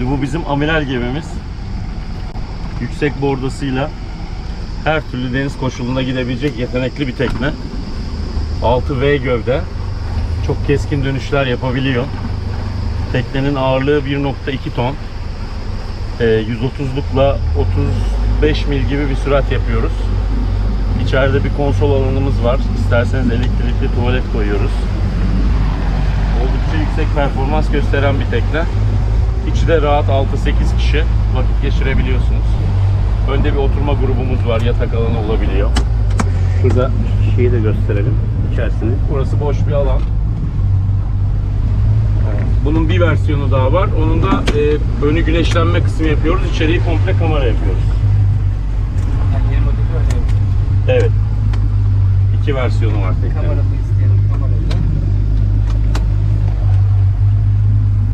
Şimdi bu bizim amiral gemimiz. Yüksek bordasıyla her türlü deniz koşuluna gidebilecek yetenekli bir tekne. 6V gövde. Çok keskin dönüşler yapabiliyor. Teknenin ağırlığı 1.2 ton. Ee, 130'lukla 35 mil gibi bir sürat yapıyoruz. İçeride bir konsol alanımız var. İsterseniz elektrikli tuvalet koyuyoruz. Oldukça yüksek performans gösteren bir tekne. İçi de rahat 6-8 kişi vakit geçirebiliyorsunuz. Önde bir oturma grubumuz var. Yatak alanı olabiliyor. Şurada şeyi de gösterelim içerisini. Burası boş bir alan. Bunun bir versiyonu daha var. Onun da e, önü güneşlenme kısmı yapıyoruz. İçeriği komple kamera yapıyoruz. Yani yeni modeli öyle. Evet. İki versiyonu var teknenin. Kamera